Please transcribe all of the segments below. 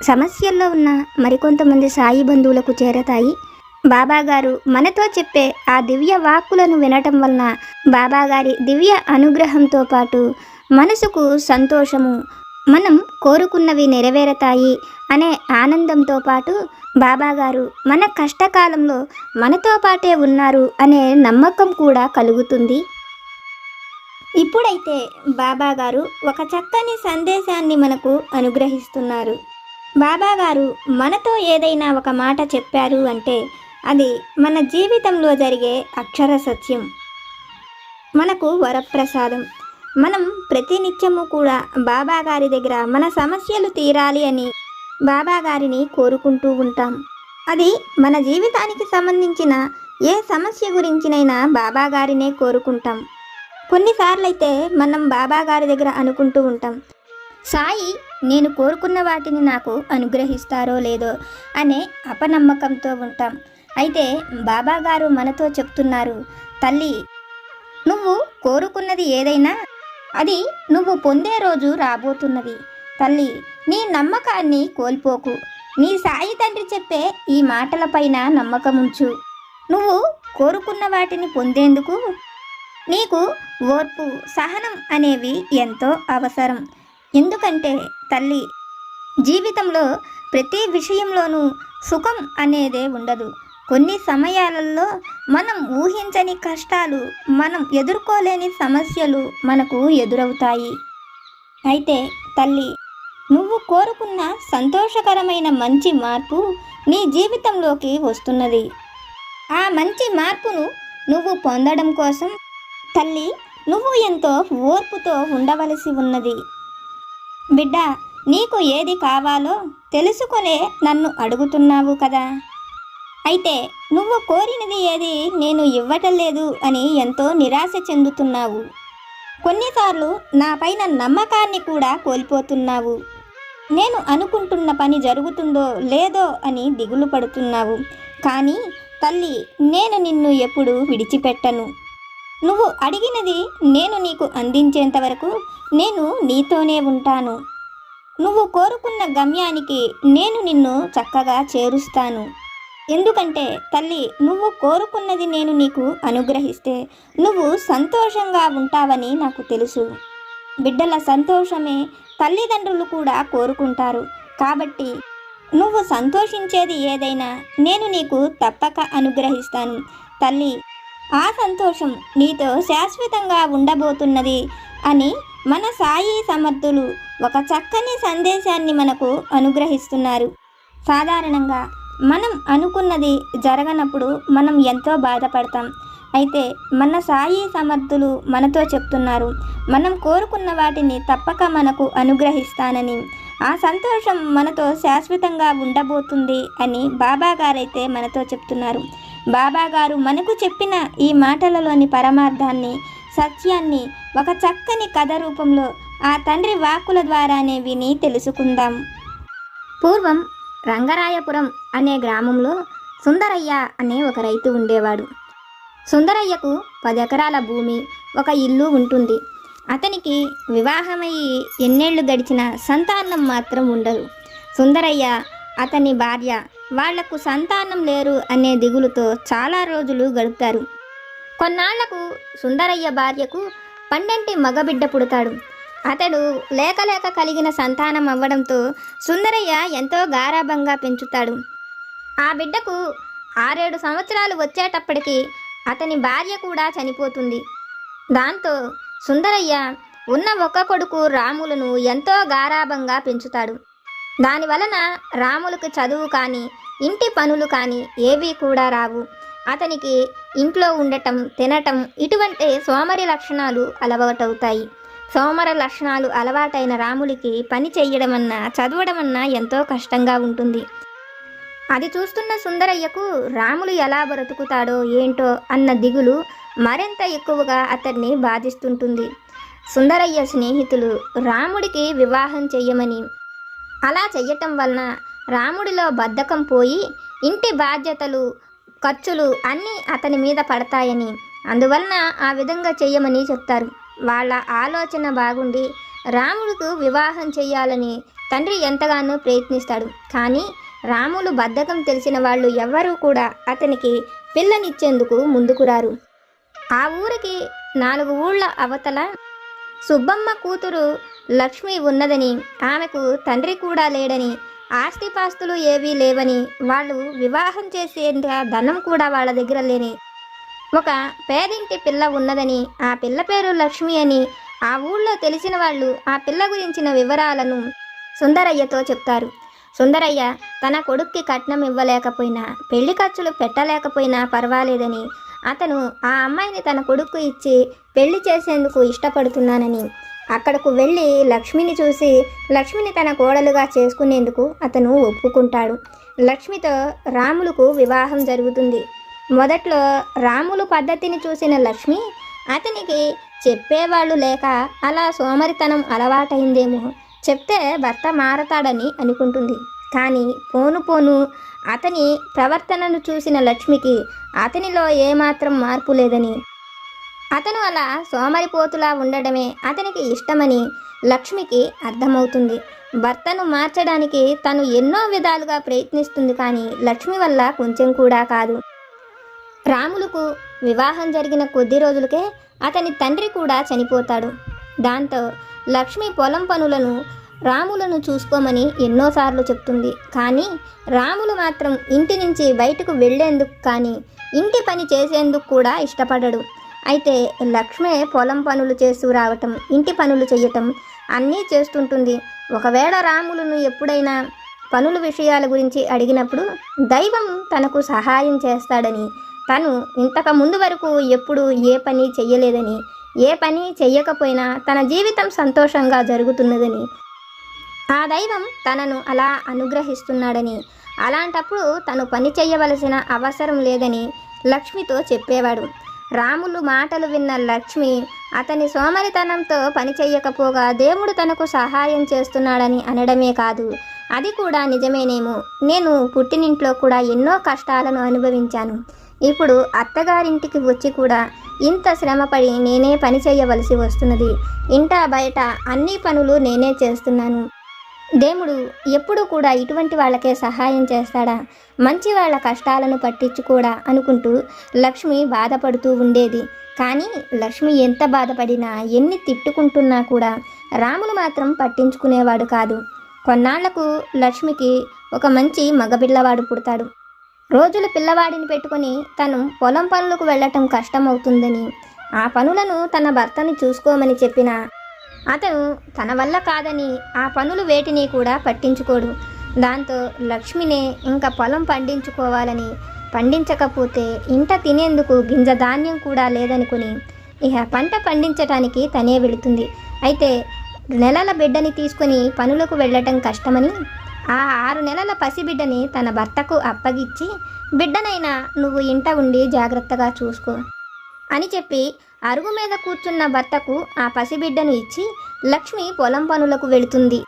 సమస్యల్లో ఉన్న మరికొంతమంది సాయి బంధువులకు చేరతాయి. బాబాగారు మనతో చెప్పే ఆ దివ్య వాక్కులను వినటం వలన బాబాగారి దివ్య అనుగ్రహంతో పాటు మనసుకు సంతోషము మనం కోరుకున్నవి నెరవేరతాయి అనే ఆనందంతో పాటు బాబాగారు మన కష్టకాలంలో మనతో పాటే ఉన్నారు అనే నమ్మకం కూడా కలుగుతుంది. ఇప్పుడైతే బాబాగారు ఒక చక్కని సందేశాన్ని మనకు అనుగ్రహిస్తున్నారు. బాబా గారు మనతో ఏదైనా ఒక మాట చెప్పారు అంటే అది మన జీవితంలో జరిగే అక్షర సత్యం. మనకు వరప్రసాదం. మనం ప్రతినిత్యము కూడా బాబాగారి దగ్గర మన సమస్యలు తీరాలి అని బాబా గారిని కోరుకుంటూ ఉంటాం. అది మన జీవితానికి సంబంధించిన ఏ సమస్య గురించినైనా బాబా గారినే కోరుకుంటాం. కొన్నిసార్లు అయితే మనం బాబా గారి దగ్గర అనుకుంటూ ఉంటాం. సాయి నేను కోరుకున్న వాటిని నాకు అనుగ్రహిస్తారో లేదో అనే అపనమ్మకంతో ఉంటాం. అయితే బాబా గారు మనతో చెప్తున్నారు తల్లి నువ్వు కోరుకున్నది ఏదైనా అది నువ్వు పొందే రోజు రాబోతున్నది తల్లి నీ నమ్మకాన్ని కోల్పోకు. నీ సాయి తండ్రి చెప్పే ఈ మాటలపైన నమ్మకముంచు. నువ్వు కోరుకున్న వాటిని పొందేందుకు నీకు ఓర్పు సహనం అనేవి ఎంతో అవసరం. ఎందుకంటే తల్లి జీవితంలో ప్రతి విషయంలోనూ సుఖం అనేదే ఉండదు. కొన్ని సమయాలలో మనం ఊహించని కష్టాలు మనం ఎదుర్కోలేని సమస్యలు మనకు ఎదురవుతాయి. అయితే తల్లి నువ్వు కోరుకున్న సంతోషకరమైన మంచి మార్పు నీ జీవితంలోకి వస్తున్నది. ఆ మంచి మార్పును నువ్వు పొందడం కోసం తల్లి నువ్వు ఎంతో ఓర్పుతో ఉండవలసి ఉన్నది. బిడ్డ నీకు ఏది కావాలో తెలుసుకునే నన్ను అడుగుతున్నావు కదా. అయితే నువ్వు కోరినది ఏది నేను ఇవ్వటం లేదు అని ఎంతో నిరాశ చెందుతున్నావు. కొన్నిసార్లు నా పైన నమ్మకాన్ని కూడా కోల్పోతున్నావు. నేను అనుకుంటున్న పని జరుగుతుందో లేదో అని దిగులు పడుతున్నావు. కానీ తల్లి నేను నిన్ను ఎప్పుడు విడిచిపెట్టను. నువ్వు అడిగినది నేను నీకు అందించేంత వరకు నేను నీతోనే ఉంటాను. నువ్వు కోరుకున్న గమ్యానికి నేను నిన్ను చక్కగా చేరుస్తాను. ఎందుకంటే తల్లి నువ్వు కోరుకున్నది నేను నీకు అనుగ్రహిస్తే నువ్వు సంతోషంగా ఉంటావని నాకు తెలుసు. బిడ్డల సంతోషమే తల్లిదండ్రులు కూడా కోరుకుంటారు. కాబట్టి నువ్వు సంతోషించేది ఏదైనా నేను నీకు తప్పక అనుగ్రహిస్తాను. తల్లి ఆ సంతోషం నీతో శాశ్వతంగా ఉండబోతున్నది అని మన సాయి సమర్థులు ఒక చక్కని సందేశాన్ని మనకు అనుగ్రహిస్తున్నారు. సాధారణంగా మనం అనుకున్నది జరగనప్పుడు మనం ఎంతో బాధపడతాం. అయితే మన సాయి సమర్థులు మనతో చెప్తున్నారు మనం కోరుకున్న వాటిని తప్పక మనకు అనుగ్రహిస్తానని. ఆ సంతోషం మనతో శాశ్వతంగా ఉండబోతుంది అని బాబాగారైతే మనతో చెప్తున్నారు. బాబా గారు మనకు చెప్పిన ఈ మాటలలోని పరమార్థాన్ని సత్యాన్ని ఒక చక్కని కథ రూపంలో ఆ తండ్రి వాక్కుల ద్వారానే విని తెలుసుకుందాం. పూర్వం రంగరాయపురం అనే గ్రామంలో సుందరయ్య అనే ఒక రైతు ఉండేవాడు. సుందరయ్యకు పది ఎకరాల భూమి ఒక ఇల్లు ఉంటుంది. అతనికి వివాహమయ్యి ఎన్నేళ్ళు గడిచిన సంతానం మాత్రం ఉండదు. సుందరయ్య అతని భార్య వాళ్ళకు సంతానం లేరు అనే దిగులుతో చాలా రోజులు గడుపుతారు. కొన్నాళ్ళకు సుందరయ్య భార్యకు పండంటి మగబిడ్డ పుడతాడు. అతడు లేక లేక కలిగిన సంతానం అవ్వడంతో సుందరయ్య ఎంతో గారాభంగా పెంచుతాడు. ఆ బిడ్డకు ఆరేడు సంవత్సరాలు వచ్చేటప్పటికి అతని భార్య కూడా చనిపోతుంది. దాంతో సుందరయ్య ఉన్న ఒక్క కొడుకు రాములను ఎంతో గారాభంగా పెంచుతాడు. దాని వలన రాములకు చదువు కానీ ఇంటి పనులు కానీ ఏవీ కూడా రావు. అతనికి ఇంట్లో ఉండటం తినటం ఇటువంటి సోమరి లక్షణాలు అలవాటవుతాయి. సోమర లక్షణాలు అలవాటైన రాముడికి పని చెయ్యడమన్నా చదవడమన్నా ఎంతో కష్టంగా ఉంటుంది. అది చూస్తున్న సుందరయ్యకు రాములు ఎలా బ్రతుకుతాడో ఏంటో అన్న దిగులు మరింత ఎక్కువగా అతన్ని బాధిస్తుంటుంది. సుందరయ్య స్నేహితులు రాముడికి వివాహం చెయ్యమని అలా చెయ్యటం వలన రాముడిలో బద్ధకం పోయి ఇంటి బాధ్యతలు ఖర్చులు అన్నీ అతని మీద పడతాయని. అందువలన ఆ విధంగా చెయ్యమని చెప్తారు. వాళ్ళ ఆలోచన బాగుండి రాముడికి వివాహం చేయాలని తండ్రి ఎంతగానో ప్రయత్నిస్తాడు. కానీ రాములు బద్ధకం తెలిసిన వాళ్ళు ఎవ్వరూ కూడా అతనికి పిల్లనిచ్చేందుకు ముందుకు రారు. ఆ ఊరికి నాలుగు ఊళ్ళ అవతల సుబ్బమ్మ కూతురు లక్ష్మి ఉన్నదని ఆమెకు తండ్రి కూడా లేడని ఆస్తిపాస్తులు ఏవీ లేవని వాళ్ళు వివాహం చేసేంత ధనం కూడా వాళ్ళ దగ్గర లేని. ఒక పేదింటి పిల్ల ఉన్నదని ఆ పిల్ల పేరు లక్ష్మి అని ఆ ఊళ్ళో తెలిసిన వాళ్ళు ఆ పిల్ల గురించిన వివరాలను సుందరయ్యతో చెప్తారు. సుందరయ్య తన కొడుక్కి కట్నం ఇవ్వలేకపోయినా పెళ్ళి ఖర్చులు పెట్టలేకపోయినా పర్వాలేదని అతను ఆ అమ్మాయిని తన కొడుకు ఇచ్చి పెళ్ళి చేసేందుకు ఇష్టపడుతున్నానని అక్కడకు వెళ్ళి లక్ష్మిని చూసి లక్ష్మిని తన కోడలుగా చేసుకునేందుకు అతను ఒప్పుకుంటాడు. లక్ష్మితో రాములకు వివాహం జరుగుతుంది. మొదట్లో రాములు పద్ధతిని చూసిన లక్ష్మి అతనికి చెప్పేవాళ్ళు లేక అలా సోమరితనం అలవాటైందేమో. చెప్తే భర్త మారతాడని అనుకుంటుంది. కానీ పోను పోను అతని ప్రవర్తనను చూసిన లక్ష్మికి అతనిలో ఏమాత్రం మార్పు లేదని అతను అలా సోమరిపోతులా ఉండడమే అతనికి ఇష్టమని లక్ష్మికి అర్థమవుతుంది. భర్తను మార్చడానికి తను ఎన్నో విధాలుగా ప్రయత్నిస్తుంది కానీ లక్ష్మి వల్ల కొంచెం కూడా కాదు. రాములకు వివాహం జరిగిన కొద్ది రోజులకే అతని తండ్రి కూడా చనిపోతాడు. దాంతో లక్ష్మి పొలం పనులను రాములను చూసుకోమని ఎన్నోసార్లు చెప్తుంది. కానీ రాములు మాత్రం ఇంటి నుంచి బయటకు వెళ్ళేందుకు కానీ ఇంటి పని చేసేందుకు కూడా ఇష్టపడడు. అయితే లక్ష్మే పొలం పనులు చేస్తూ రావటం ఇంటి పనులు చేయటం అన్నీ చేస్తుంటుంది. ఒకవేళ రాములను ఎప్పుడైనా పనుల విషయాల గురించి అడిగినప్పుడు దైవం తనకు సహాయం చేస్తాడని తను ఇంతకు ముందు వరకు ఎప్పుడు ఏ పని చెయ్యలేదని ఏ పని చెయ్యకపోయినా తన జీవితం సంతోషంగా జరుగుతున్నదని. ఆ దైవం తనను అలా అనుగ్రహిస్తున్నాడని అలాంటప్పుడు తను పని చేయవలసిన అవసరం లేదని లక్ష్మితో చెప్పేవాడు. రాములు మాటలు విన్న లక్ష్మి అతని సోమరితనంతో పని చెయ్యకపోగా దేవుడు తనకు సహాయం చేస్తున్నాడని అనడమే కాదు. అది కూడా నిజమేనేమో. నేను పుట్టినింట్లో కూడా ఎన్నో కష్టాలను అనుభవించాను. ఇప్పుడు అత్తగారింటికి వచ్చి కూడా ఇంత శ్రమపడి నేనే పని చేయవలసి వస్తున్నది. ఇంట బయట అన్ని పనులు నేనే చేస్తున్నాను. దేవుడు ఎప్పుడూ కూడా ఇటువంటి వాళ్ళకే సహాయం చేస్తాడా? మంచి వాళ్ళ కష్టాలను పట్టించుకోడా అనుకుంటూ లక్ష్మి బాధపడుతూ ఉండేది. కానీ లక్ష్మి ఎంత బాధపడినా ఎన్ని తిట్టుకుంటున్నా కూడా రాములు మాత్రం పట్టించుకునేవాడు కాదు. కొన్నాళ్ళకు లక్ష్మికి ఒక మంచి మగపిల్లవాడు పుడతాడు. రోజులు పిల్లవాడిని పెట్టుకొని తను పొలం పనులకు వెళ్ళటం కష్టమవుతుందని ఆ పనులను తన భర్తని చూసుకోమని చెప్పిన అతను తన వల్ల కాదని ఆ పనులు వేటిని కూడా పట్టించుకోడు. దాంతో లక్ష్మినే ఇంకా పొలం పండించుకోవాలని పండించకపోతే ఇంట తినేందుకు గింజ ధాన్యం కూడా లేదనుకుని ఇక పంట పండించటానికి తనే వెళుతుంది. అయితే నెలల బిడ్డని తీసుకొని పనులకు వెళ్ళటం కష్టమని ఆ ఆరు నెలల పసిబిడ్డని తన భర్తకు అప్పగిచ్చి బిడ్డనైనా నువ్వు ఇంట ఉండి జాగ్రత్తగా చూసుకో అని చెప్పి అరుగు మీద కూర్చున్న భర్తకు ఆ పసిబిడ్డను ఇచ్చి లక్ష్మి పొలం పనులకు వెళుతుంది.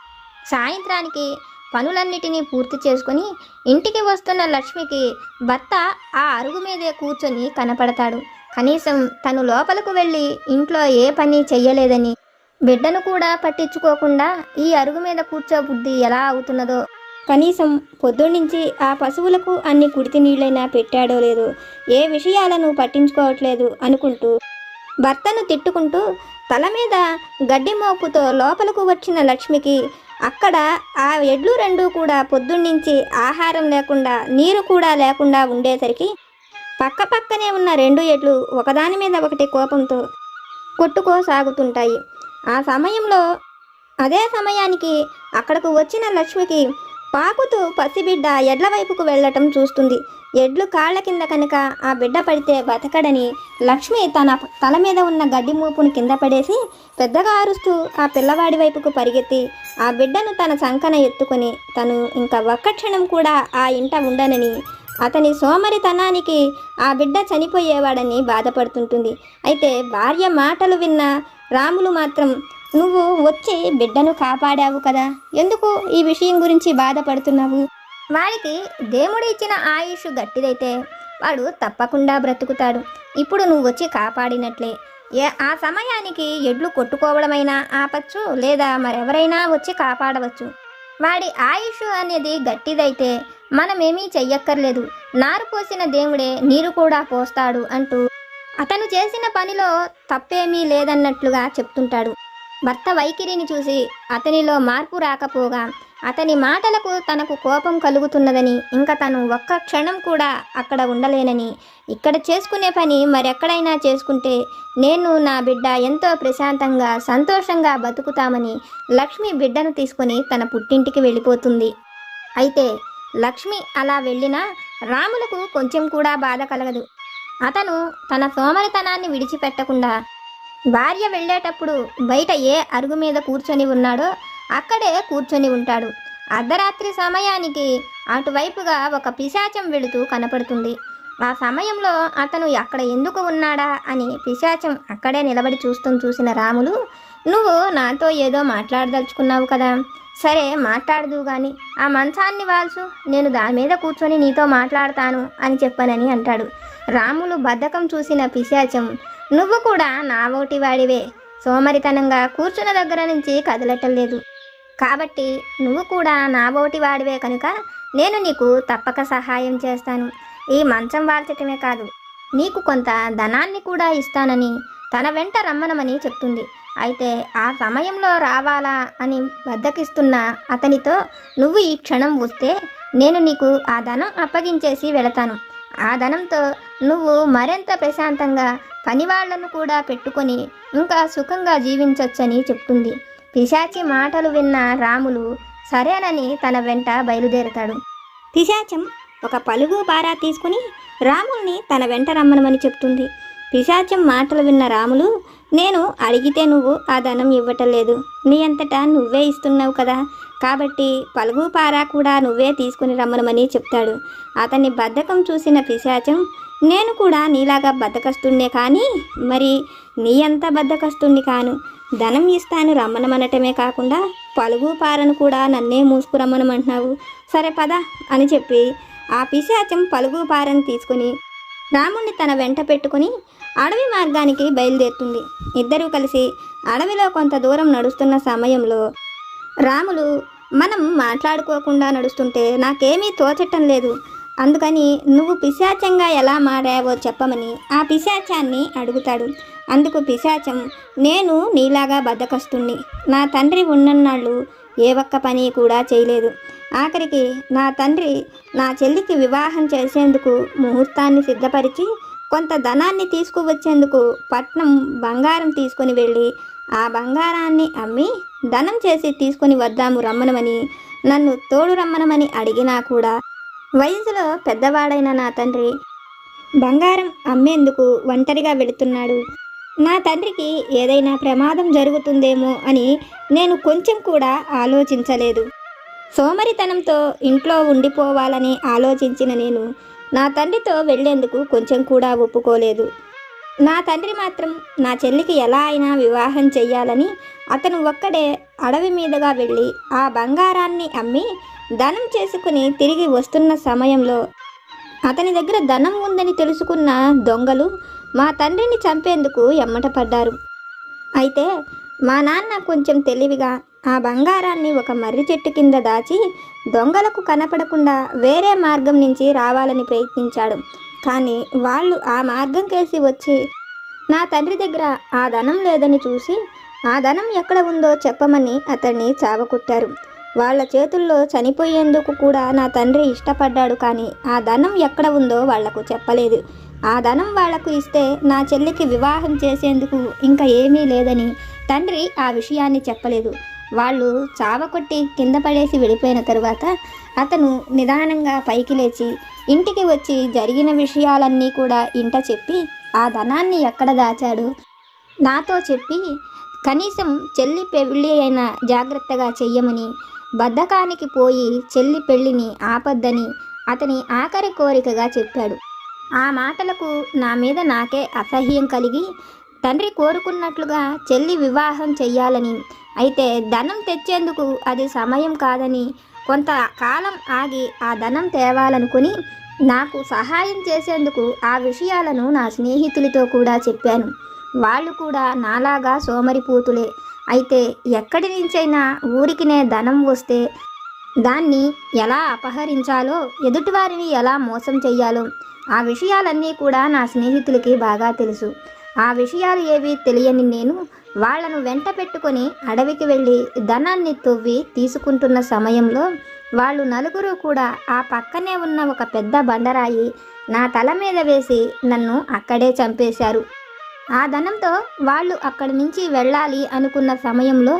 సాయంత్రానికి పనులన్నిటినీ పూర్తి చేసుకొని ఇంటికి వస్తున్న లక్ష్మికి భర్త ఆ అరుగు మీదే కూర్చొని కనపడతాడు. కనీసం తను లోపలకు వెళ్ళి ఇంట్లో ఏ పని చెయ్యలేదని బిడ్డను కూడా పట్టించుకోకుండా ఈ అరుగు మీద కూర్చోబుద్ధి ఎలా అవుతున్నదో. కనీసం పొద్దున్నుంచి ఆ పశువులకు అన్ని కుడితి నీళ్ళైనా పెట్టాడో లేదో ఏ విషయాలను పట్టించుకోవట్లేదు అనుకుంటూ భర్తను తిట్టుకుంటూ తల మీద గడ్డి మోపుతో లోపలకు వచ్చిన లక్ష్మికి అక్కడ ఆ ఎడ్లు రెండు కూడా పొద్దున్నుంచి ఆహారం లేకుండా నీరు కూడా లేకుండా ఉండేసరికి పక్క పక్కనే ఉన్న రెండు ఎడ్లు ఒకదాని మీద ఒకటి కోపంతో కొట్టుకోసాగుతుంటాయి. ఆ సమయంలో అదే సమయానికి అక్కడకు వచ్చిన లక్ష్మికి పాకుతూ పసిబిడ్డ ఎడ్ల వైపుకు వెళ్ళటం చూస్తుంది. ఎడ్లు కాళ్ళ కింద కనుక ఆ బిడ్డ పడితే బతకడని లక్ష్మి తన తల మీద ఉన్న గడ్డి మూపును కింద పడేసి పెద్దగా అరుస్తూ ఆ పిల్లవాడి వైపుకు పరిగెత్తి ఆ బిడ్డను తన సంకన ఎత్తుకొని తను ఇంకా ఒక్క క్షణం కూడా ఆ ఇంట ఉండనని అతని సోమరితనానికి ఆ బిడ్డ చనిపోయేవాడని బాధపడుతుంటుంది. అయితే భార్య మాటలు విన్న రాములు మాత్రం నువ్వు వచ్చి బిడ్డను కాపాడావు కదా? ఎందుకు ఈ విషయం గురించి బాధపడుతున్నావు? వాడికి దేవుడు ఇచ్చిన ఆయుష్ గట్టిదైతే వాడు తప్పకుండా బ్రతుకుతాడు. ఇప్పుడు నువ్వు వచ్చి కాపాడినట్లే. ఏ ఆ సమయానికి ఎడ్లు కొట్టుకోవడమైనా ఆపచ్చు లేదా మరెవరైనా వచ్చి కాపాడవచ్చు. వాడి ఆయుష్ అనేది గట్టిదైతే మనమేమీ చెయ్యక్కర్లేదు. నారు పోసిన దేవుడే నీరు కూడా పోస్తాడు అంటూ అతను చేసిన పనిలో తప్పేమీ లేదన్నట్లుగా చెప్తుంటాడు. భర్త వైఖరిని చూసి అతనిలో మార్పు రాకపోగా అతని మాటలకు తనకు కోపం కలుగుతున్నదని ఇంకా తను ఒక్క క్షణం కూడా అక్కడ ఉండలేనని ఇక్కడ చేసుకునే పని మరెక్కడైనా చేసుకుంటే నేను నా బిడ్డ ఎంతో ప్రశాంతంగా సంతోషంగా బతుకుతామని లక్ష్మి బిడ్డను తీసుకొని తన పుట్టింటికి వెళ్ళిపోతుంది. అయితే లక్ష్మి అలా వెళ్ళినా రాములకు కొంచెం కూడా బాధ కలగదు. అతను తన సోమరితనాన్ని విడిచిపెట్టకుండా భార్య వెళ్ళేటప్పుడు బయట ఏ అరుగు మీద కూర్చొని ఉన్నాడో అక్కడే కూర్చొని ఉంటాడు. అర్ధరాత్రి సమయానికి అటువైపుగా ఒక పిశాచం వెళుతూ కనపడుతుంది. ఆ సమయంలో అతను అక్కడ ఎందుకు ఉన్నాడా? అని పిశాచం అక్కడే నిలబడి చూస్తూ చూసిన రాములు నువ్వు నాతో ఏదో మాట్లాడదలుచుకున్నావు కదా. సరే మాట్లాడదు కానీ ఆ మంచాన్ని వాల్చు. నేను దాని మీద కూర్చొని నీతో మాట్లాడతాను అని చెప్పానని అంటాడు. రాములు బద్ధకం చూసిన పిశాచం నువ్వు కూడా నా ఓటి వాడివే. సోమరితనంగా కూర్చున్న దగ్గర నుంచి కదలటం లేదు. కాబట్టి నువ్వు కూడా నా ఓటి వాడివే కనుక నేను నీకు తప్పక సహాయం చేస్తాను. ఈ మంచం వాల్చటమే కాదు. నీకు కొంత ధనాన్ని కూడా ఇస్తానని తన వెంట రమ్మనమని చెప్తుంది. అయితే ఆ సమయంలో రావాలా అని బద్దకిస్తున్న అతనితో నువ్వు ఈ క్షణం వస్తే నేను నీకు ఆ ధనం అప్పగించేసి వెళతాను. ఆ ధనంతో నువ్వు మరింత ప్రశాంతంగా పనివాళ్ళను కూడా పెట్టుకొని ఇంకా సుఖంగా జీవించొచ్చని చెప్తుంది. పిశాచి మాటలు విన్న రాములు సరేనని తన వెంట బయలుదేరతాడు. పిశాచం ఒక పలుగు పారా తీసుకుని రాముల్ని తన వెంట రమ్మనమని చెప్తుంది. పిశాచం మాటలు విన్న రాములు నేను అడిగితే నువ్వు ఆ ధనం ఇవ్వటం లేదు నీ అంతటా నువ్వే ఇస్తున్నావు కదా. కాబట్టి పలుగు పారా కూడా నువ్వే తీసుకుని రమ్మనమని చెప్తాడు. అతని బద్ధకం చూసిన పిశాచం నేను కూడా నీలాగా బద్దకస్తున్నే కానీ మరి నీ అంత బద్దకస్తుణ్ణి కాను. ధనం ఇస్తాను రమ్మనమనటమే కాకుండా పలుగు పారను కూడా నన్నే మూసుకురమ్మనమంటున్నావు సరే పద అని చెప్పి ఆ పిశాచం పలుగు పారను తీసుకుని రాముణ్ణి తన వెంట పెట్టుకుని అడవి మార్గానికి బయలుదేరుతుంది. ఇద్దరూ కలిసి అడవిలో కొంత దూరం నడుస్తున్న సమయంలో రాములు మనం మాట్లాడుకోకుండా నడుస్తుంటే నాకేమీ తోచటం లేదు. అందుకని నువ్వు పిశాచంగా ఎలా మారావో చెప్పమని ఆ పిశాచాన్ని అడుగుతాడు. అందుకు పిశాచం నేను నీలాగా బద్దకస్తుణ్ణి. నా తండ్రి ఉన్నన్నాళ్ళు ఏ ఒక్క పని కూడా చేయలేదు. ఆఖరికి నా తండ్రి నా చెల్లికి వివాహం చేసేందుకు ముహూర్తాన్ని సిద్ధపరిచి కొంత ధనాన్ని తీసుకువచ్చేందుకు పట్నం బంగారం తీసుకొని వెళ్ళి ఆ బంగారాన్ని అమ్మి ధనం చేసి తీసుకొని వద్దాము రమ్మనమని నన్ను తోడు రమ్మనమని అడిగినా కూడా వయసులో పెద్దవాడైన నా తండ్రి బంగారం అమ్మేందుకు ఒంటరిగా వెళుతున్నాడు. నా తండ్రికి ఏదైనా ప్రమాదం జరుగుతుందేమో అని నేను కొంచెం కూడా ఆలోచించలేదు. సోమరితనంతో ఇంట్లో ఉండిపోవాలని ఆలోచించిన నేను నా తండ్రితో వెళ్ళేందుకు కొంచెం కూడా ఒప్పుకోలేదు. నా తండ్రి మాత్రం నా చెల్లికి ఎలా అయినా వివాహం చెయ్యాలని అతను ఒక్కడే అడవి మీదుగా వెళ్ళి ఆ బంగారాన్ని అమ్మి ధనం చేసుకుని తిరిగి వస్తున్న సమయంలో అతని దగ్గర ధనం ఉందని తెలుసుకున్న దొంగలు మా తండ్రిని చంపేందుకు ఎమ్మట పడ్డారు. అయితే మా నాన్న కొంచెం తెలివిగా ఆ బంగారాన్ని ఒక మర్రి చెట్టు కింద దాచి దొంగలకు కనపడకుండా వేరే మార్గం నుంచి రావాలని ప్రయత్నించాడు. కానీ వాళ్ళు ఆ మార్గం కేసి వచ్చి నా తండ్రి దగ్గర ఆ ధనం లేదని చూసి ఆ ధనం ఎక్కడ ఉందో చెప్పమని అతన్ని చావకుట్టారు. వాళ్ళ చేతుల్లో చనిపోయేందుకు కూడా నా తండ్రి ఇష్టపడ్డాడు కానీ ఆ ధనం ఎక్కడ ఉందో వాళ్ళకు చెప్పలేదు. ఆ ధనం వాళ్ళకు ఇస్తే నా చెల్లికి వివాహం చేసేందుకు ఇంకా ఏమీ లేదని తండ్రి ఆ విషయాన్ని చెప్పలేదు. వాళ్ళు చావకొట్టి కింద పడేసి వెళ్ళిపోయిన తరువాత అతను నిదానంగా పైకి లేచి ఇంటికి వచ్చి జరిగిన విషయాలన్నీ కూడా ఇంట చెప్పి ఆ ధనాన్ని ఎక్కడ దాచాడు? నాతో చెప్పి కనీసం చెల్లి పెళ్ళి అయినా జాగ్రత్తగా చెయ్యమని బద్ధకానికి పోయి చెల్లి పెళ్ళిని ఆపద్దని అతని ఆఖరి కోరికగా చెప్పాడు. ఆ మాటలకు నా మీద నాకే అసహ్యం కలిగి తండ్రి కోరుకున్నట్లుగా చెల్లి వివాహం చెయ్యాలని. అయితే ధనం తెచ్చేందుకు అది సమయం కాదని కొంత కాలం ఆగి ఆ ధనం తేవాలనుకుని నాకు సహాయం చేసేందుకు ఆ విషయాలను నా స్నేహితులతో కూడా చెప్పాను. వాళ్ళు కూడా నాలాగా సోమరిపోతులే. అయితే ఎక్కడి నుంచైనా ఊరికినే ధనం వస్తే దాన్ని ఎలా అపహరించాలో ఎదుటివారిని ఎలా మోసం చేయాలో ఆ విషయాలన్నీ కూడా నా స్నేహితులకి బాగా తెలుసు. ఆ విషయాలు ఏవి తెలియని నేను వాళ్ళను వెంట పెట్టుకొని అడవికి వెళ్ళి ధనాన్ని తవ్వి తీసుకుంటున్న సమయంలో వాళ్ళు నలుగురు కూడా ఆ పక్కనే ఉన్న ఒక పెద్ద బండరాయి నా తల మీద వేసి నన్ను అక్కడే చంపేశారు. ఆ ధనంతో వాళ్ళు అక్కడి నుంచి వెళ్ళాలి అనుకున్న సమయంలో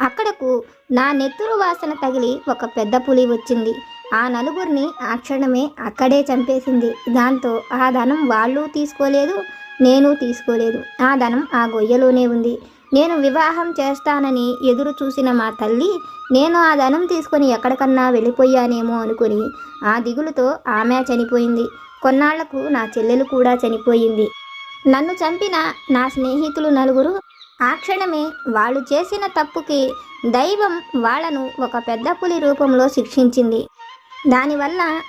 అక్కడకు నా నెత్తురు వాసన తగిలి ఒక పెద్ద పులి వచ్చింది. ఆ నలుగురిని ఆ క్షణమే అక్కడే చంపేసింది. దాంతో ఆ ధనం వాళ్ళు తీసుకోలేదు నేను తీసుకోలేదు. ఆ ధనం ఆ గొయ్యలోనే ఉంది. నేను వివాహం చేస్తానని ఎదురు చూసిన మా తల్లి నేను ఆ ధనం తీసుకొని ఎక్కడికన్నా వెళ్ళిపోయానేమో అనుకుని ఆ దిగులుతో ఆమె చనిపోయింది. కొన్నాళ్ళకు నా చెల్లెలు కూడా చనిపోయింది. నన్ను చంపిన నా స్నేహితులు నలుగురు ఆ క్షణమే వాళ్ళు చేసిన తప్పుకి దైవం వాళ్ళను ఒక పెద్ద పులి రూపంలో శిక్షించింది. దానివల్ల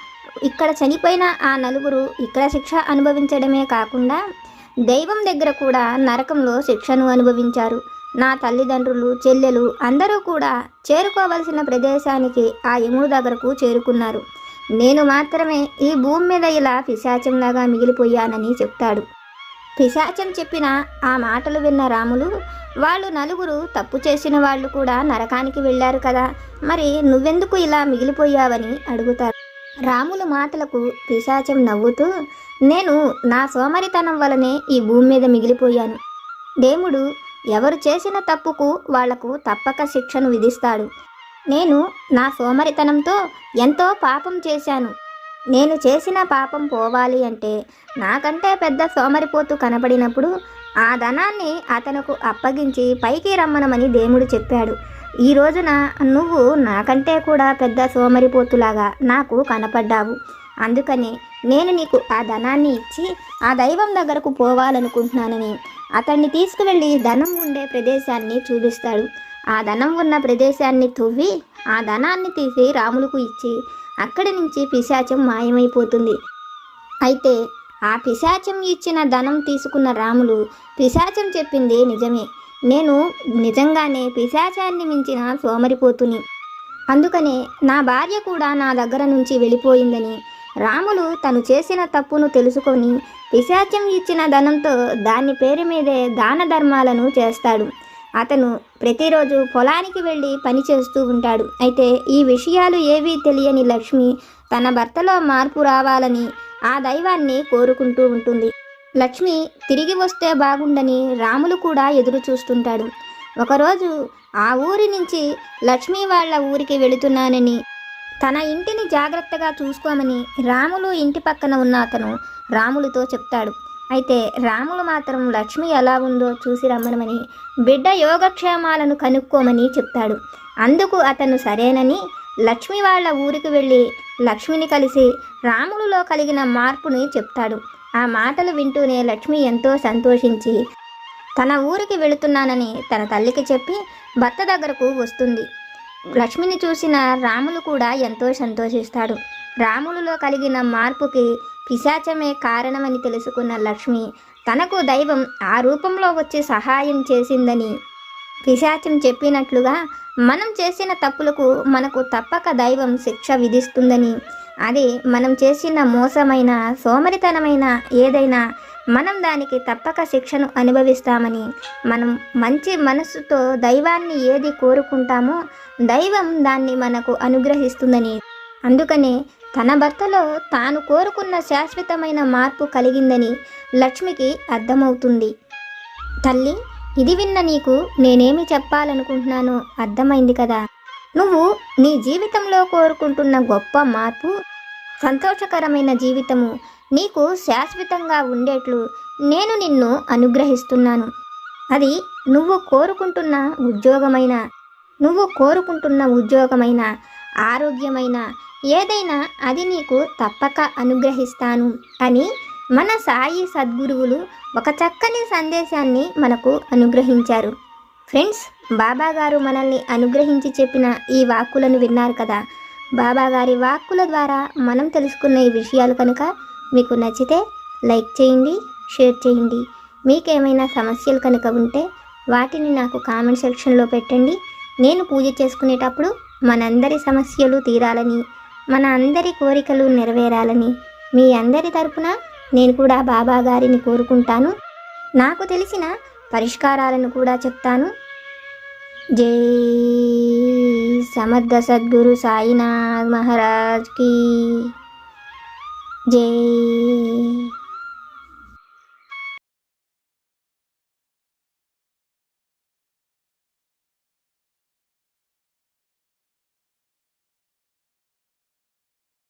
ఇక్కడ చనిపోయిన ఆ నలుగురు ఇక్కడ శిక్ష అనుభవించడమే కాకుండా దైవం దగ్గర కూడా నరకంలో శిక్షను అనుభవించారు. నా తల్లిదండ్రులు చెల్లెలు అందరూ కూడా చేరుకోవలసిన ప్రదేశానికి ఆ యముడు దగ్గరకు చేరుకున్నారు. నేను మాత్రమే ఈ భూమి మీద ఇలా పిశాచంలాగా మిగిలిపోయానని చెప్తాడు. పిశాచం చెప్పిన ఆ మాటలు విన్న రాములు వాళ్ళు నలుగురు తప్పు చేసిన వాళ్ళు కూడా నరకానికి వెళ్ళారు కదా మరి నువ్వెందుకు ఇలా మిగిలిపోయావని అడుగుతారు. రాముల మాటలకు పిశాచం నవ్వుతూ నేను నా సోమరితనం వలనే ఈ భూమి మీద మిగిలిపోయాను. దేవుడు ఎవరు చేసిన తప్పుకు వాళ్ళకు తప్పక శిక్షను విధిస్తాడు. నేను నా సోమరితనంతో ఎంతో పాపం చేశాను. నేను చేసిన పాపం పోవాలి అంటే నాకంటే పెద్ద సోమరిపోతు కనపడినప్పుడు ఆ ధనాన్ని అతనుకు అప్పగించి పైకి రమ్మనమని దేవుడు చెప్పాడు. ఈ రోజున నువ్వు నాకంటే కూడా పెద్ద సోమరిపోతులాగా నాకు కనపడ్డావు. అందుకని నేను నీకు ఆ ధనాన్ని ఇచ్చి ఆ దైవం దగ్గరకు పోవాలనుకుంటున్నానని అతన్ని తీసుకువెళ్ళి ధనం ఉండే ప్రదేశాన్ని చూపిస్తాడు. ఆ ధనం ఉన్న ప్రదేశాన్ని తువ్వి ఆ ధనాన్ని తీసి రాములకు ఇచ్చి అక్కడి నుంచి పిశాచం మాయమైపోతుంది. అయితే ఆ పిశాచం ఇచ్చిన ధనం తీసుకున్న రాములు పిశాచం చెప్పింది నిజమే. నేను నిజంగానే పిశాచాన్ని మించిన సోమరిపోతుని. అందుకనే నా భార్య కూడా నా దగ్గర నుంచి వెళ్ళిపోయిందని రాములు తను చేసిన తప్పును తెలుసుకొని పిశాచం ఇచ్చిన ధనంతో దాని పేరు మీదే దాన ధర్మాలను చేస్తాడు. అతను ప్రతిరోజు పొలానికి వెళ్ళి పని చేస్తూ ఉంటాడు. అయితే ఈ విషయాలు ఏవీ తెలియని లక్ష్మి తన భర్తలో మార్పు రావాలని ఆ దైవాన్ని కోరుకుంటూ ఉంటుంది. లక్ష్మి తిరిగి వస్తే బాగుండని రాములు కూడా ఎదురు చూస్తుంటాడు. ఒకరోజు ఆ ఊరి నుంచి లక్ష్మి వాళ్ళ ఊరికి వెళుతున్నానని తన ఇంటిని జాగ్రత్తగా చూసుకోమని రాములు ఇంటి పక్కన ఉన్న అతను రాములతో చెప్తాడు. అయితే రాములు మాత్రం లక్ష్మి ఎలా ఉందో చూసి రమ్మనమని బిడ్డ యోగక్షేమాలను కనుక్కోమని చెప్తాడు. అందుకు అతను సరేనని లక్ష్మి వాళ్ళ ఊరికి వెళ్ళి లక్ష్మిని కలిసి రాములులో కలిగిన మార్పుని చెప్తాడు. ఆ మాటలు వింటూనే లక్ష్మి ఎంతో సంతోషించి తన ఊరికి వెళుతున్నానని తన తల్లికి చెప్పి భర్త దగ్గరకు వస్తుంది. లక్ష్మిని చూసిన రాములు కూడా ఎంతో సంతోషిస్తాడు రాములులో కలిగిన మార్పుకి పిశాచమే కారణమని తెలుసుకున్న లక్ష్మి తనకు దైవం ఆ రూపంలో వచ్చి సహాయం చేసిందని పిశాచం చెప్పినట్లుగా మనం చేసిన తప్పులకు మనకు తప్పక దైవం శిక్ష విధిస్తుందని అది మనం చేసిన మోసమైన సోమరితనమైన ఏదైనా మనం దానికి తప్పక శిక్షను అనుభవిస్తామని మనం మంచి మనస్సుతో దైవాన్ని ఏది కోరుకుంటామో దైవం దాన్ని మనకు అనుగ్రహిస్తుందని. అందుకనే తన భర్తలో తాను కోరుకున్న శాశ్వతమైన మార్పు కలిగిందని లక్ష్మికి అర్థమవుతుంది. తల్లి ఇది విన్న నీకు నేనేమి చెప్పాలనుకుంటున్నానో అర్థమైంది కదా. నువ్వు నీ జీవితంలో కోరుకుంటున్న గొప్ప మార్పు సంతోషకరమైన జీవితము నీకు శాశ్వతంగా ఉండేట్లు నేను నిన్ను అనుగ్రహిస్తున్నాను. అది నువ్వు కోరుకుంటున్న ఉద్యోగమైన నువ్వు కోరుకుంటున్న ఉద్యోగమైన ఆరోగ్యమైన ఏదైనా అది నీకు తప్పక అనుగ్రహిస్తాను అని మన సాయి సద్గురువులు ఒక చక్కని సందేశాన్ని మనకు అనుగ్రహించారు. ఫ్రెండ్స్ బాబా గారు మనల్ని అనుగ్రహించి చెప్పిన ఈ వాక్కులను విన్నారు కదా? బాబా గారి వాక్కుల ద్వారా మనం తెలుసుకున్న ఈ విషయాలు కనుక మీకు నచ్చితే లైక్ చేయండి షేర్ చేయండి. మీకేమైనా సమస్యలు కనుక ఉంటే వాటిని నాకు కామెంట్ సెక్షన్లో పెట్టండి. నేను పూజ చేసుకునేటప్పుడు మనందరి సమస్యలు తీరాలని మన అందరి కోరికలు నెరవేరాలని మీ అందరి తరపున నేను కూడా బాబా గారిని కోరుకుంటాను. నాకు తెలిసిన పరిష్కారాలను కూడా చెప్తాను. జై సమర్థ సద్గురు సాయినాథ్ మహారాజ్కి కి జై